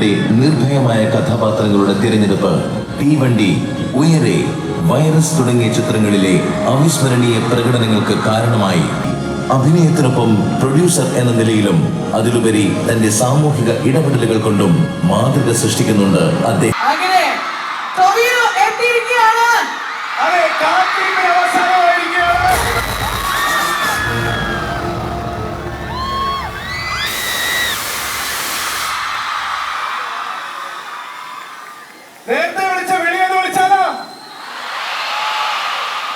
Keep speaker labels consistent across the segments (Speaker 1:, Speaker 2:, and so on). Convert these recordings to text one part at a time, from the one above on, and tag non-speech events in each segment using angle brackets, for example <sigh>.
Speaker 1: സിനിമയുടെ നിർഭയമായ കഥാപാത്രങ്ങളുടെ തിരഞ്ഞെടുപ്പ്. തീവണ്ടി ഉയരെ വൈറസ് തുടങ്ങിയ ചിത്രങ്ങളിലെ അവിസ്മരണീയ പ്രകടനങ്ങൾക്ക് കാരണമായി. അഭിനയത്തിനൊപ്പം പ്രൊഡ്യൂസർ എന്ന നിലയിലും അതിലുപരി തന്റെ സാമൂഹിക ഇടപെടലുകൾ കൊണ്ടും മാതൃക സൃഷ്ടിക്കുന്നുണ്ട് അദ്ദേഹം.
Speaker 2: അതെ കാത്തിരിപ്പിന് നേരത്തെ വിളിച്ച വിളിയെന്ന് വിളിച്ചാലോ?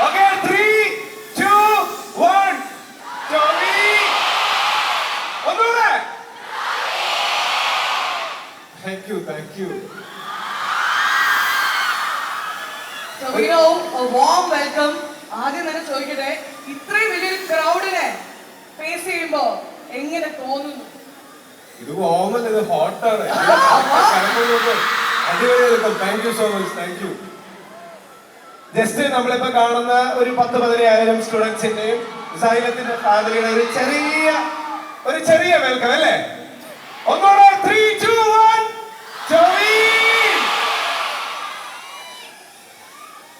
Speaker 2: ഓക്കെ ത്രീ ടു വൺ ഒന്നുകൂടെ thank you thank you
Speaker 3: warm welcome ആദ്യം തന്നെ ചോദിക്കട്ടെ ഇത്രയും വലിയൊരു ക്രൗഡിനെ ഫേസ് ചെയ്യുമ്പോ എങ്ങനെ തോന്നുന്നു?
Speaker 2: ഇത് വാമല്ല ഇത് ഹോട്ടാണ് <laughs> അടിപൊളി welcome thank you so much thank you just നമ്മളിപ്പോ കാണുന്ന ഒരു പത്ത് പതിനായിരം സ്റ്റുഡൻസിന്റെയും സൈലത്തിന്റെ ഫാമിലിയുടെ ഒരു ചെറിയ ഒരു ചെറിയ വെൽക്കം അല്ലേ? ഒന്നുകൂടെ three two one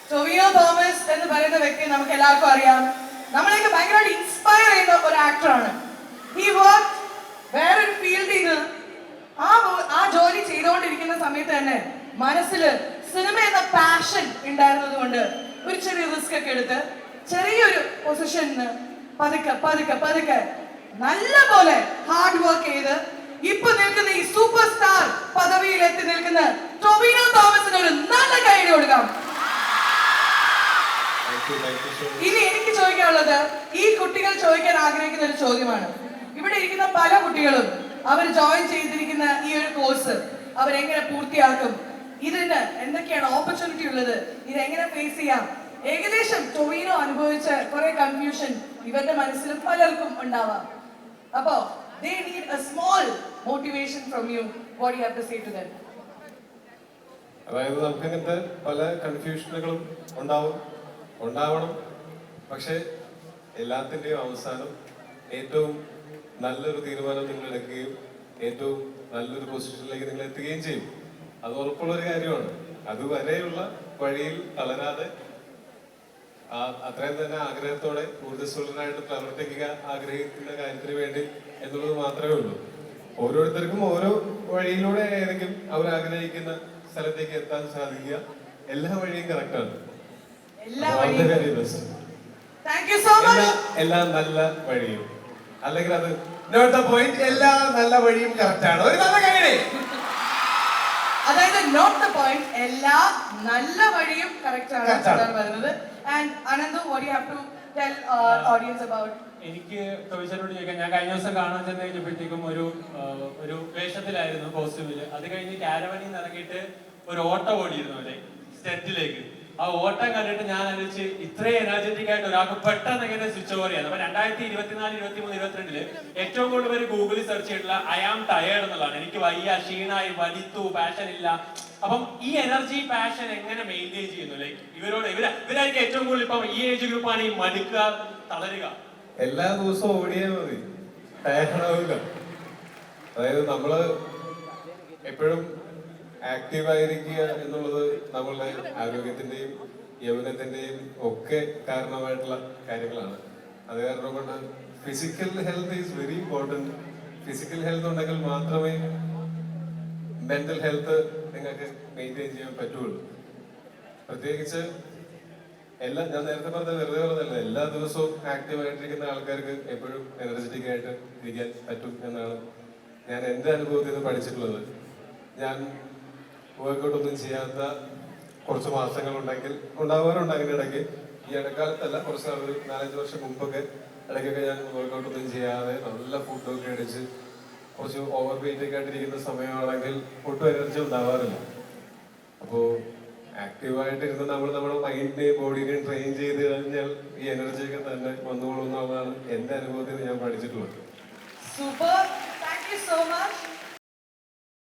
Speaker 3: Tovino Thomas എന്ന് പറയുന്ന വ്യക്തി നമുക്ക് എല്ലാവർക്കും അറിയാം. നമ്മളെയൊക്കെ ഭയങ്കരമായിട്ട് ഇൻസ്പയർ ചെയ്യുന്ന ഒരു ആക്ടറാണ് ഈ വർക്ക് വേറൊരു ഫീൽഡിൽ നിന്ന് ആ wo- ആ ജോലി ചെയ്തുകൊണ്ടിരിക്കുന്ന സമയത്ത് തന്നെ മനസ്സിൽ സിനിമ എന്ന പാഷൻ ഉണ്ടായിരുന്നത് കൊണ്ട് ഒരു ചെറിയ റിസ്ക് ഒക്കെ എടുത്ത് ചെറിയൊരു പൊസിഷനിൽ പതുക്കെ പതുക്കെ പതുക്കെ നല്ല പോലെ ഹാർഡ് വർക്ക് ചെയ്ത് ഇപ്പൊ നിൽക്കുന്ന ഈ സൂപ്പർ സ്റ്റാർ പദവിയിൽ എത്തി നിൽക്കുന്ന ടൊവിനോ തോമസിന് ഒരു നല്ല കൈഡി കൊടുക്കാം. ഇനി എനിക്ക് ചോദിക്കാനുള്ളത് ഈ കുട്ടികൾ ചോദിക്കാൻ ആഗ്രഹിക്കുന്ന ഒരു ചോദ്യമാണ്. ഇവിടെ ഇരിക്കുന്ന പല കുട്ടികളും അവർ ജോയിൻ ചെയ്തിരിക്കുന്ന ഈ ഒരു കോഴ്സ് അവരെങ്ങനെ പൂർത്തിയാക്കും? ഇതിന് എന്തൊക്കെയാണ് ഓപ്പർച്യൂണിറ്റി ഉള്ളത്? ഇത് എങ്ങനെ ഫേസ് ചെയ്യാം? ഏകദേശം ടൊവീനോ അനുഭവിച്ച കുറെ കൺഫ്യൂഷൻ ഇവരുടെ മനസ്സിലും പലർക്കും ഉണ്ടാവാം. അപ്പോ they need a small motivation from you what you have to say to them
Speaker 2: അതായത് നമുക്ക് ഇങ്ങനത്തെ പല കൺഫ്യൂഷനുകളും ഉണ്ടാവും. ഉണ്ടാവണം. പക്ഷേ എല്ലാത്തിന്റെയും അവസാനം ഏറ്റവും നല്ലൊരു തീരുമാനം നിങ്ങൾ എടുക്കുകയും ഏറ്റവും നല്ലൊരു പൊസിഷനിലേക്ക് നിങ്ങൾ എത്തുകയും ചെയ്യും. അത് ഉറപ്പുള്ള ഒരു കാര്യമാണ് അതുവരെയുള്ള വഴിയിൽ തളരാതെ അത്രയും തന്നെ ആഗ്രഹത്തോടെ ഊർജസ്വലനായിട്ട് പ്രവർത്തിക്കുക ആഗ്രഹിക്കുന്ന കാര്യത്തിന് വേണ്ടി എന്നുള്ളത് മാത്രമേ ഉള്ളൂ. ഓരോരുത്തർക്കും ഓരോ വഴിയിലൂടെ ആയിരിക്കും അവർ ആഗ്രഹിക്കുന്ന സ്ഥലത്തേക്ക് എത്താൻ സാധിക്കുക. എല്ലാ വഴിയും കറക്റ്റാണ്
Speaker 3: എല്ലാ
Speaker 2: നല്ല വഴിയും. അല്ലെങ്കിൽ അത് നോട്ട് ദ പോയിന്റ് എല്ലാ നല്ല വഴിയും കറക്റ്റാണ് ഒരു നല്ല കൈയുടെ.
Speaker 3: അതായത് നോട്ട് ദ പോയിന്റ് എല്ലാ നല്ല വഴിയും കറക്റ്റ് ആണ്
Speaker 2: ആണ്.
Speaker 3: പറയുന്നത്. And Ananthu what you have to tell audience about
Speaker 4: എനിക്ക് ടോയ്സനോട് ചോദിക്കാം. ഞാൻ കഴിഞ്ഞ ദിവസം കാണാൻ ചെന്ന് കഴിഞ്ഞപ്പോഴത്തേക്കും ഒരു ഒരു വേഷത്തിലായിരുന്നു കോസ്റ്റ്യൂമിൽ അത് കഴിഞ്ഞ് കാരവനിൽ നിന്ന് ഇറങ്ങിയിട്ട് ഒരു ഓട്ടം ഓടിയിരുന്നു അവരെ സെറ്റിലേക്ക് ആ ഓട്ടം കണ്ടിട്ട് ഞാൻ അനുസരിച്ച് ഇത്രയും എനർജറ്റിക് ആയിട്ട് ഒരാൾക്ക് പെട്ടെന്ന് എങ്ങനെ സ്വിച്ച് ഓവർ ചെയ്യാം? അപ്പൊ രണ്ടായിരത്തി ഇരുപത്തിനാല് ഇരുപത്തി മൂന്ന് ഇരുപത്തിരണ്ടിൽ ഏറ്റവും കൂടുതൽ പേര് ഗൂഗിളിൽ സെർച്ച് ചെയ്തിട്ടുള്ള ഐ ആം ടയേർഡ് എന്നുള്ളതാണ്. എനിക്ക് വയ്യ ക്ഷീണായി വലിത്തു പാഷൻ ഇല്ല. അപ്പം ഈ എനർജി പാഷൻ എങ്ങനെ മെയിന്റെയിൻ ചെയ്യുന്നു? ലൈക്ക് ഇവരോട് ഇവർ ഇവരായിരിക്കും ഏറ്റവും കൂടുതൽ ഇപ്പം ഈ ഏജ് ഗ്രൂപ്പാണ് ഈ മടുക്കുക തളരുക.
Speaker 2: എല്ലാ ദിവസവും ഓടിയാൽ മതി. അതായത് നമ്മൾ എപ്പോഴും ആക്റ്റീവ് ആയിരിക്കുക എന്നുള്ളത് നമ്മളുടെ ആരോഗ്യത്തിന്റെയും യൗവനത്തിന്റെയും ഒക്കെ കാരണമായിട്ടുള്ള കാര്യങ്ങളാണ്. അത് കാരണം കൊണ്ട് physical health is very important physical health ഉണ്ടെങ്കിൽ മാത്രമേ മെന്റൽ ഹെൽത്ത് നിങ്ങൾക്ക് മെയിന്റെയിൻ ചെയ്യാൻ പറ്റുള്ളൂ. പ്രത്യേകിച്ച് എല്ലാ ഞാൻ നേരത്തെ പറഞ്ഞ വെറുതെ പറഞ്ഞല്ല എല്ലാ ദിവസവും ആക്റ്റീവ് ആയിട്ടിരിക്കുന്ന ആൾക്കാർക്ക് എപ്പോഴും എനർജറ്റിക് ആയിട്ട് ഇരിക്കാൻ പറ്റും എന്നാണ് ഞാൻ എന്റെ അനുഭവത്തിൽ നിന്ന് പഠിച്ചിട്ടുള്ളത്. ഞാൻ വർക്കൗട്ട് ഒന്നും ചെയ്യാത്ത കുറച്ച് മാസങ്ങൾ ഉണ്ടെങ്കിൽ ഉണ്ടാവാറുണ്ടെങ്കിൽ ഇടയ്ക്ക് ഈ ഇടക്കാലത്തല്ല കുറച്ച് നാൾ നാലഞ്ച് വർഷം മുമ്പൊക്കെ ഇടയ്ക്കൊക്കെ ഞാൻ വർക്കൗട്ട് ഒന്നും ചെയ്യാതെ നല്ല ഫുഡൊക്കെ അടിച്ച് കുറച്ച് ഓവർ വെയിറ്റ് ഒക്കെ ആയിട്ടിരിക്കുന്ന സമയമാണെങ്കിൽ ഒട്ടും എനർജി ഉണ്ടാവാറില്ല. അപ്പോൾ ആക്റ്റീവായിട്ട് ഇരുന്ന് നമ്മൾ നമ്മുടെ മൈൻഡിനെയും ബോഡിനെയും ട്രെയിൻ ചെയ്ത് കഴിഞ്ഞാൽ ഈ എനർജി ഒക്കെ തന്നെ വന്നുകൊള്ളുന്നതാണ് എന്റെ അനുഭവത്തിൽ ഞാൻ പഠിച്ചിട്ടുള്ളത്.
Speaker 3: Super thank you so much